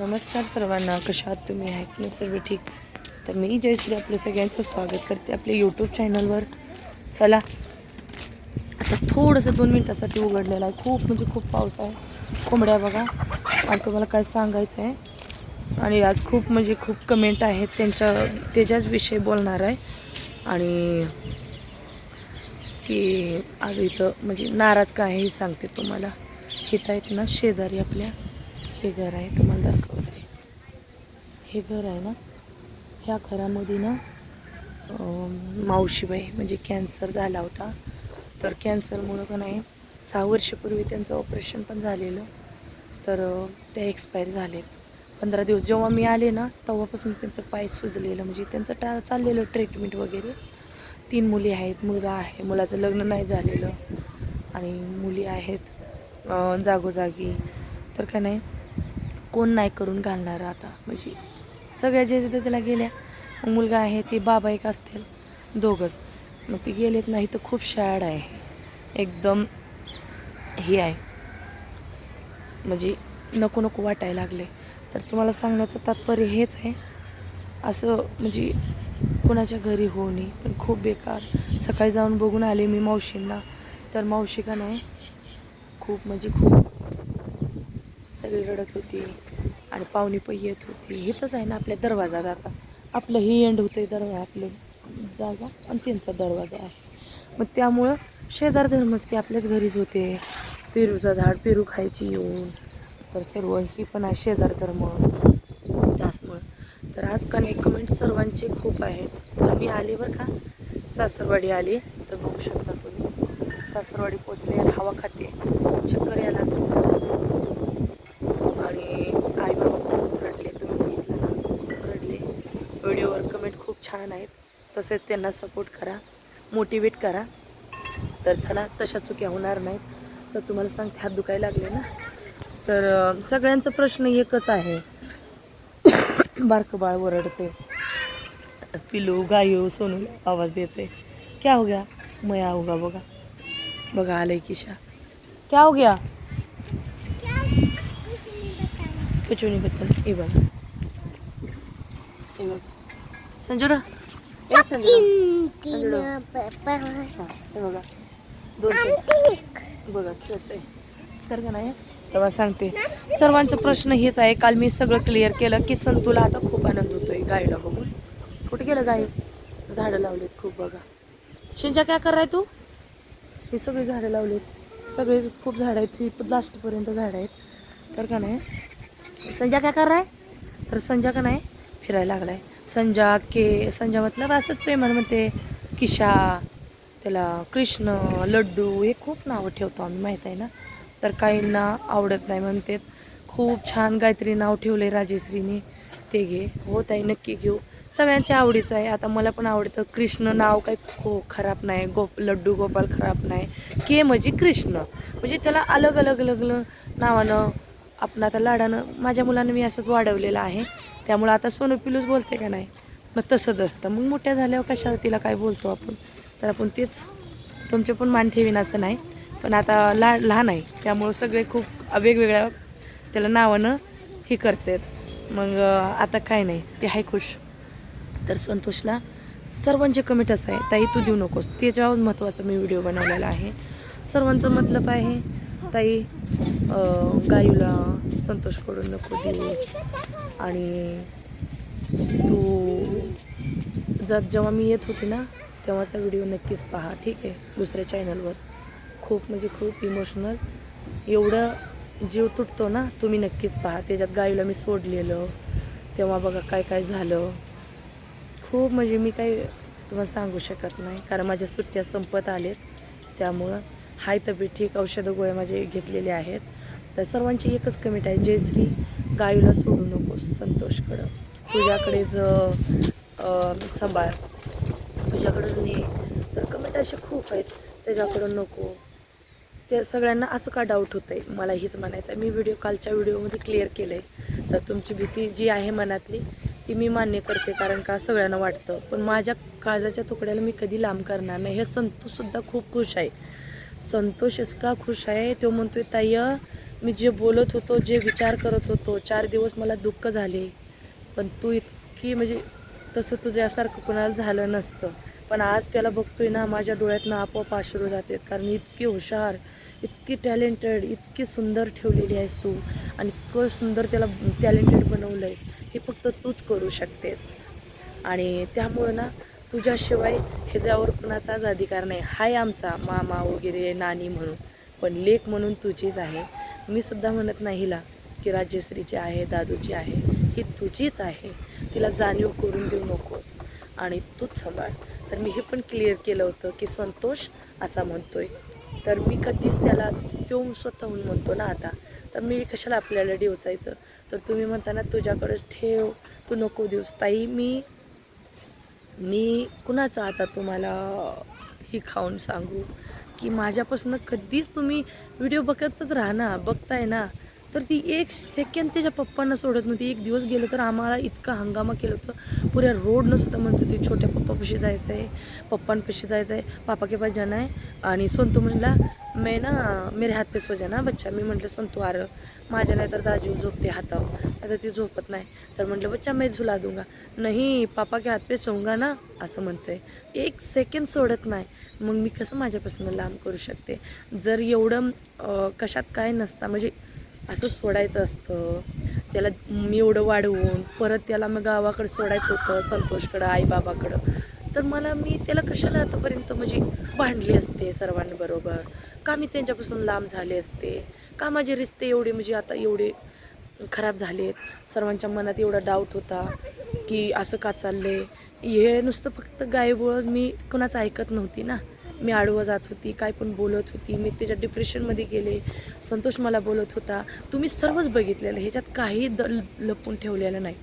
नमस्कार सर्वांना कशा आहात तुम्ही? आहेत ना सर्व ठीक? तर मी जयश्री आपलं सगळ्यांचं स्वागत करते आपल्या यूट्यूब चॅनलवर चला आता थोडंसं दोन मिनटासाठी उघडलेलं आहे. खूप म्हणजे खूप पाऊस आहे. कोंबड्या बघा. आणि तुम्हाला काय सांगायचं आहे आणि आज खूप म्हणजे खूप कमेंट आहेत. त्यांच्या त्याच्याच विषयी बोलणार आहे. आणि की आज इथं म्हणजे नाराज काय आहे हे सांगते तुम्हाला. इथं आहेत ना शेजारी आपल्या. हे घर आहे तुम्हाला दाखवलं आहे हे घर आहे ना ह्या घरामध्ये ना मावशीबाई म्हणजे कॅन्सर झाला होता. तर कॅन्सरमुळं का नाही सहा वर्षापूर्वी त्यांचं ऑपरेशन पण झालेलं. तर ते एक्सपायर झालेत. पंधरा दिवस जेव्हा मी आले ना तेव्हापासून त्यांचं पाय सुजलेलं. म्हणजे त्यांचं टा चाललेलं ट्रीटमेंट वगैरे. तीन मुली आहेत मुलगा आहे मुलाचं लग्न नाही झालेलं. आणि मुली आहेत जागोजागी. तर का नाही कोण नाही करून घालणार आता. म्हणजे सगळ्या जे जे त्याला गेल्या. मुलगा आहे ते बाबा एक असतील. दोघंच. मग ते गेलेत नाही तर खूप शॅड आहे. एकदम हे आहे. म्हणजे नको नको वाटायला लागले. तर तुम्हाला सांगण्याचं तात्पर्य हेच आहे. असं म्हणजे कोणाच्या घरी होऊ नये. पण खूप बेकार. सकाळी जाऊन बघून आले मी मावशींना. तर मावशी का नाही? खूप म्हणजे खूप सगळी रडत होती आणि पाहुणी पण येत होती. इथंच आहे ना आपल्या दरवाजा आता. आपलं ही एंड होतं दरवाजा आपलं जागा आणि त्यांचा दरवाजा आहे. मग त्यामुळं शेजार धर्मच की आपल्याच घरीच होते. पेरूचं झाड पेरू खायची येऊन. तर सर्व ही पण आहे शेजार धर्म. त्याचमुळं. तर आज का कमेंट सर्वांचे खूप आहेत. तर मी आले बरं का? सासरवाडी आली तर बघू शकता तुम्ही. सासरवाडी पोचले हवा खाते. चक्कर यायला लागली मला. आणि आई बाबा खूप रडले तुम्ही बघितलं ना खूप रडले व्हिडिओवर कमेंट खूप छान आहेत तसेच त्यांना सपोर्ट करा मोटिवेट करा. तर चला तशा चुक्या होणार नाहीत. तर तुम्हाला सांगते हात दुखायला लागले ना. तर सगळ्यांचा प्रश्न एकच आहे. बारकं बाळ ओरडते. पिलू गायू सोनू आवाज देते. क्या हो गया? मया होगा बघा. बघा आलंय किशा. क्या हो गया? कुछ नहीं बता ये बघा. हे बघा. संजुरा ए संजुरा हां हे बघा दोन. बघा खेळतंय तर का नाही? तेव्हा सांगते. सर्वांचा प्रश्न हेच आहे काल मी सगळं क्लिअर केलं की संतूला आता खूप आनंद होतोय गायला बघून. कुठे गेलं गाय? झाडं लावलेत खूप बघा. शिंजा काय कराय तू? ही सगळी झाडं लावलीत. सगळे खूप झाडं आहेत ही लास्टपर्यंत झाडं आहेत. तर का नाही? संजा काय कराय तर संजा का नाही? फिरायला लागलाय. संजा के संजा मतलब असंच प्रेमान म्हणते किशा त्याला कृष्ण लड्डू हे खूप नावं ठेवतो आम्ही माहीत आहे ना? तर काहींना आवडत नाही म्हणतात खूप छान गायत्री नाव ठेवलं आहे राजेश्रीने. ते घे. हो ताई नक्की घेऊ. सगळ्यांच्या आवडीचं आहे. आता मला पण आवडतं कृष्ण नाव काही खो खराब नाही. गोप लड्डू गोपाल खराब नाही. के म्हणजे कृष्ण. म्हणजे त्याला अलग अलग अलग अलग नावानं आपण आता लाडानं माझ्या मुलानं मी असंच वाढवलेलं आहे. त्यामुळं आता सोनू पिलूच बोलते का नाही? मग तसंच असतं. मग मोठ्या झाल्यावर कशा तिला काय बोलतो आपण? तर आपण तेच तुमचे पण मान ठेवीन असं नाही. पण आता ला लहान आहे. त्यामुळं सगळे खूप वेगवेगळ्या त्याला नावानं हे करतात. मग आता काय नाही. ते आहे खुश. तर संतोषला सर्वांचे कमेंट असं आहे ताई तू देऊ नकोस. त्याच्यावर महत्त्वाचा मी व्हिडिओ बनवलेला आहे. सर्वांचं मतलब आहे. ताई गायूला संतोषकडून नको देऊस. आणि तू जर जेव्हा मी येत होती ना तेव्हाचा व्हिडिओ नक्कीच पहा ठीक आहे? दुसऱ्या चॅनलवर खूप म्हणजे खूप इमोशनल एवढं जीव तुटतो ना तुम्ही नक्कीच पहा. त्याच्यात गाईला मी सोडलेलं. तेव्हा बघा काय काय झालं. खूप म्हणजे मी काही तुम्हाला सांगू शकत नाही कारण माझ्या सुट्ट्या संपत आलेत. त्यामुळं हाय तब्येत ठीक औषधं गोळ्या माझे घेतलेले आहेत. तर सर्वांची एकच कमेंट आहे जयश्री गायूला सोडू नको. संतोषकडं तुझ्याकडेच अं, सांभाळ. तुझ्याकडं ने तर कमेंट असे खूप आहेत त्याच्याकडं नको. ते सगळ्यांना असं का डाऊट होतं आहे मला हेच म्हणायचं आहे मी व्हिडिओ कालच्या व्हिडिओमध्ये क्लिअर केलं आहे तर तुमची भीती जी आहे मनातली ती मी मान्य करते कारण का सगळ्यांना वाटतं. पण माझ्या काळजाच्या तुकड्याला मी कधी लांब करणार नाही. हे संतोषसुद्धा खूप खुश आहे. संतोष इतका खुश आहे तो म्हणतोय ताई मी जे बोलत होतो जे विचार करत होतो चार दिवस मला दुःख झाले. पण तू इतकी म्हणजे तसं तुझ्यासारखं कुणाला झालं नसतं. पण आज त्याला बघतोय ना माझ्या डोळ्यातनं आपोआप आश्रू जातात. कारण इतकी हुशार इतकी टॅलेंटेड इतकी सुंदर ठेवलेली आहेस तू. आणि इतकं सुंदर त्याला टॅलेंटेड बनवलं आहेस हे फक्त तूच करू शकतेस. आणि त्यामुळं ना तुझ्याशिवाय ह्याच्यावर कुणाचाच अधिकार नाही. हाय आमचा मामा वगैरे नानी म्हणून. पण लेख म्हणून तुझीच आहे. मी सुद्धा म्हणत नाही हिला की राजश्रीची आहे दादूची आहे. ही तुझीच आहे. तिला जाणीव करून देऊ नकोस आणि तूच सांभाळ. तर मी हे पण क्लिअर केलं होतं की संतोष असा म्हणतोय. तर मी कधीच त्याला तो स्वतःहून म्हणतो ना आता. तर मी कशाला आपल्याला डिवचायचं? तर तुम्ही म्हणताना तुझ्याकडंच ठेव. तू नको दिवस ताई मी मी कुणाचं आता तुम्हाला ही खाऊन सांगू? की माझ्यापासून कधीच तुम्ही व्हिडिओ बघतच राहा ना बघताय ना. तर ती एक सेकंड त्याच्या पप्पांना सोडत नव्हती. एक दिवस गेलं तर आम्हाला इतका हंगामा केलं होतं. पुऱ्या रोडनं सुद्धा म्हणत होती. छोट्या पप्पापाशी जायचं आहे पप्पांपाशी जायचं आहे पापा के पास जाना आहे. आणि संतू म्हणला मैं ना मेरे हात पे सो जाना बच्चा. मी म्हटलं संतू अरे माझ्या नाही तर दाजी झोपते हातावर. आता ती झोपत नाही. तर म्हटलं बच्चा मैं झुला दूंगा. नाही पापा के हात पे सोंगा ना असं म्हणतंय. एक सेकंड सोडत नाही. मग मी कसं माझ्यापासून लांब करू शकते? जर एवढं कशात काय नसता म्हणजे असं सोडायचं असतं त्याला मी एवढं वाढवून परत त्याला मग गावाकडे सोडायचं होतं संतोषकडं आईबाबाकडं तर मला मी त्याला कशाला आतापर्यंत म्हणजे भांडली असते सर्वांबरोबर का मी त्यांच्यापासून लांब झाले असते? का माझे रिश्ते एवढे म्हणजे आता एवढे खराब झालेत? सर्वांच्या मनात एवढा डाऊट होता की असं का चाललंय? हे नुसतं फक्त गायबोळ मी कोणाचं ऐकत नव्हती ना. मी आडवं जात होती काय पण बोलत होती. मी त्याच्या डिप्रेशनमध्ये गेले संतोष मला बोलत होता. तुम्ही सर्वच बघितलेलं ह्याच्यात काही द लपून ठेवलेलं नाही.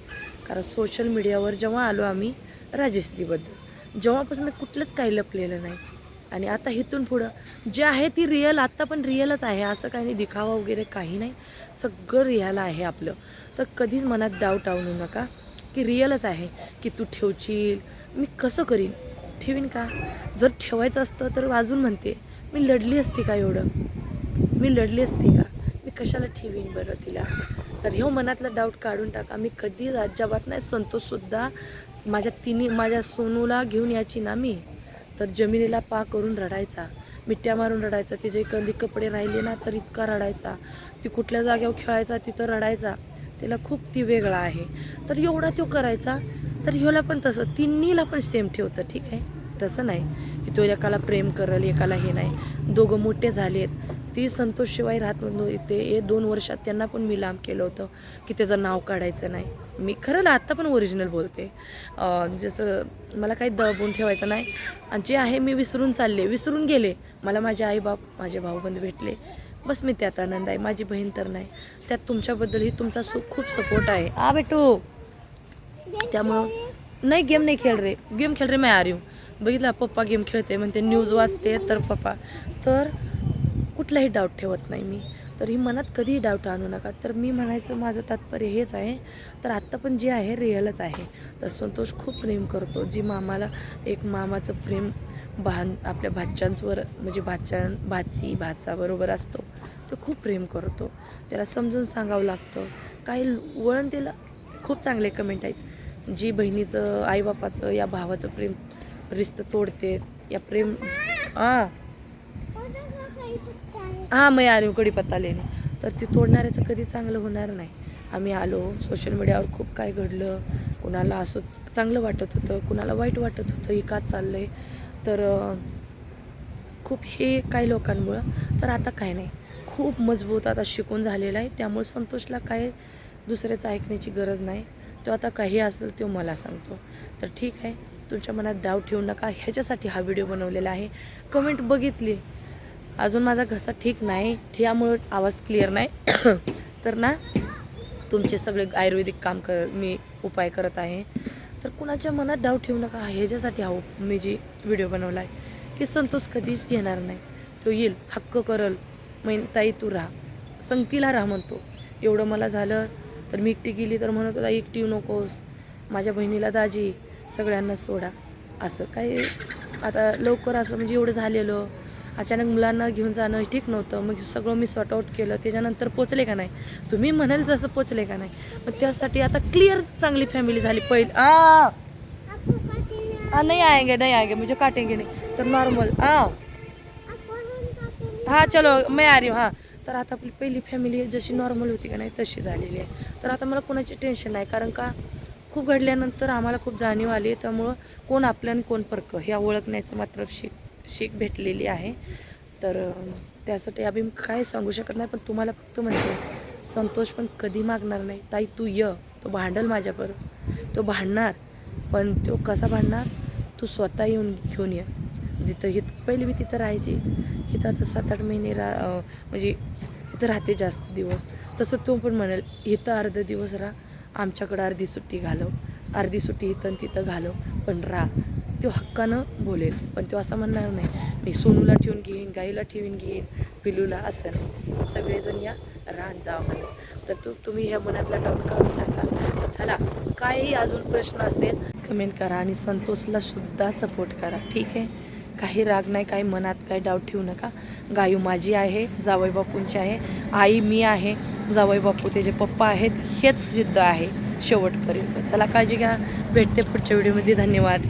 कारण सोशल मीडियावर जेव्हा आलो आम्ही राजश्रीबद्दल जेव्हापासून कुठलंच काही लपलेलं नाही. आणि आता इथून पुढं जे आहे ती रिअल आत्ता पण रिअलच आहे. असं काही नाही दिखावा वगैरे काही नाही. सगळं रिअल आहे आपलं. तर कधीच मनात डाऊट आणू नका. की रिअलच आहे की तू ठेवशील. मी कसं करीन? ठेवीन का? जर ठेवायचं असतं तर अजून म्हणते मी लढली असती का एवढं? मी लढली असती का? मी कशाला ठेवीन बरं तिला? तर ह्यो मनातला डाऊट काढून टाका. मी कधी अजिबात नाही संतोषसुद्धा माझ्या तिन्ही माझ्या सोनूला घेऊन यायची ना मी? तर जमिनीला पा करून रडायचा. मिठ्या मारून रडायचा. तिचे कधी कपडे राहिले ना तर इतका रडायचा. ती कुठल्या जागेवर खेळायचा तिथं रडायचा. त्याला खूप ती वेगळा आहे. तर एवढा तो करायचा तर ह्योला पण तसं तिन्हीला पण सेम ठेवतं ठीक आहे? तसं नाही की तो एकाला प्रेम करल एकाला हे नाही. दोघं मोठे झालेत. ती संतोषशिवाय राहत ते हे दोन वर्षात त्यांना पण मी लांब केलं होतं की त्याचं नाव काढायचं नाही. मी खरं आत्ता पण ओरिजिनल बोलते. जसं मला काही दबून ठेवायचं नाही. आणि जे आहे मी विसरून चालले विसरून गेले. मला माझे आईबाप माझे भाऊबंद भेटले. बस मी त्यात आनंद आहे. माझी बहीण तर नाही. त्यात तुमच्याबद्दलही तुमचा सु खूप सपोर्ट आहे. आ बेटू. त्यामुळं नाही गेम नाही खेळ रे. गेम खेळ रे मी आर रही बघितला पप्पा गेम खेळते म्हणते न्यूज वाचते तर पप्पा. तर कुठलाही डाऊट ठेवत नाही मी. तर ही मनात कधीही डाऊट आणू नका. तर मी म्हणायचं माझं तात्पर्य हेच आहे. तर आत्ता पण जे आहे रिअलच आहे. तर संतोष खूप प्रेम करतो. जी मामाला एक मामाचं प्रेम भान आपल्या भाच्यांवर म्हणजे भाच्यां भाची भाचाबरोबर असतो तो खूप प्रेम करतो. त्याला समजून सांगावं लागतं. काही वळण त्याला खूप चांगले कमेंट आहेत. जी बहिणीचं आईबापाचं या भावाचं प्रेम रिश्त तोडते. या प्रेम हां हां मी आले कढीपत्ता लेणे तर ती तोडणाऱ्याचं कधी चांगलं होणार नाही. आम्ही आलो सोशल मीडियावर खूप काय घडलं. कुणाला असं चांगलं वाटत होतं कुणाला वाईट वाटत होतं हे का चाललं आहे तर खूप हे काही लोकांमुळं तर आता काय नाही. खूप मजबूत आता शिकून झालेला आहे. त्यामुळे संतोषला काय दुसऱ्याचं ऐकण्याची गरज नाही. तो आता काही असेल तो मला सांगतो. तर ठीक आहे. तुमच्या मनात डाव ठेवू नका. ह्याच्यासाठी हा व्हिडिओ बनवलेला आहे. कमेंट बघितली. अजून माझा घसा ठीक नाही. त्यामुळं आवाज क्लिअर नाही. तर ना तुमचे सगळे आयुर्वेदिक काम कर मी उपाय करत आहे. तर कुणाच्या मनात डाव ठेवू नका. ह्याच्यासाठी आहो मी जी व्हिडिओ बनवला आहे की संतोष कधीच घेणार नाही. तो येईल हक्क करल. मैन ताई तू राहा. संगतीला राहा म्हणतो. एवढं मला झालं तर मी एकटी गेली तर म्हणत होता एकटी येऊ नकोस. माझ्या बहिणीला दाजी सगळ्यांना सोडा. असं काही आता लवकर असं म्हणजे एवढं झालेलं अचानक मुलांना घेऊन जाणं ठीक नव्हतं. मग सगळं मी सॉर्ट आऊट केलं. त्याच्यानंतर पोचले का नाही? तुम्ही म्हणाल जसं पोचले का नाही. मग त्यासाठी आता क्लिअर चांगली फॅमिली झाली. पहिली आ! नाही नहीं आएंगे आहे आएंगे मुझे काटेंगे नाही तर नॉर्मल आ! हा चलो मी आ हां. हा. तर आता आपली पहिली फॅमिली जशी नॉर्मल होती का नाही तशी झालेली आहे. तर आता मला कोणाची टेन्शन नाही. कारण का खूप घडल्यानंतर आम्हाला खूप जाणीव आली. त्यामुळं कोण आपल्यानं आणि कोण फरक ह्या ओळखण्याचं मात्र शिक शीख भेटलेली आहे. तर त्यासाठी आम्ही काय सांगू शकत नाही पण तुम्हाला फक्त म्हणते संतोष पण कधी मागणार नाही. ताई तू य तो भांडल माझ्यावर तो भांडणार पण तो कसा भांडणार? तू स्वतः येऊन घेऊन ये. जिथं हित पहिले मी तिथं राहायची. इथं आता सात आठ महिने रा म्हणजे इथं राहते जास्त दिवस. तसं तो पण म्हणेल इथं अर्धा दिवस राहा. आमच्याकडं अर्धी सुट्टी घालव. अर्धी सुट्टी इथं तिथं घालव. पण राहा. तो हक्कानं बोलेल. पण तो असं म्हणणार नाही मी सोनूला ठेवून घेईन गाईला ठेवून घेईन पिलूला असं नाही. सगळेजण या रान जावं म्हणून तर तू तुम्ही ह्या मनातला डाऊट काढू नका. तर चला काही अजून प्रश्न असेल कमेंट करा आणि संतोषला सुद्धा सपोर्ट करा. ठीक आहे? काही राग नाही काही मनात काही डाऊट ठेवू नका. गायू माझी आहे जावई बापूंची आहे आई मी आहे जावई बापू त्याचे पप्पा आहेत हेच जिद्द आहे शेवटपर्यंत. चला काळजी घ्या. भेटते पुढच्या व्हिडिओमध्ये धन्यवाद.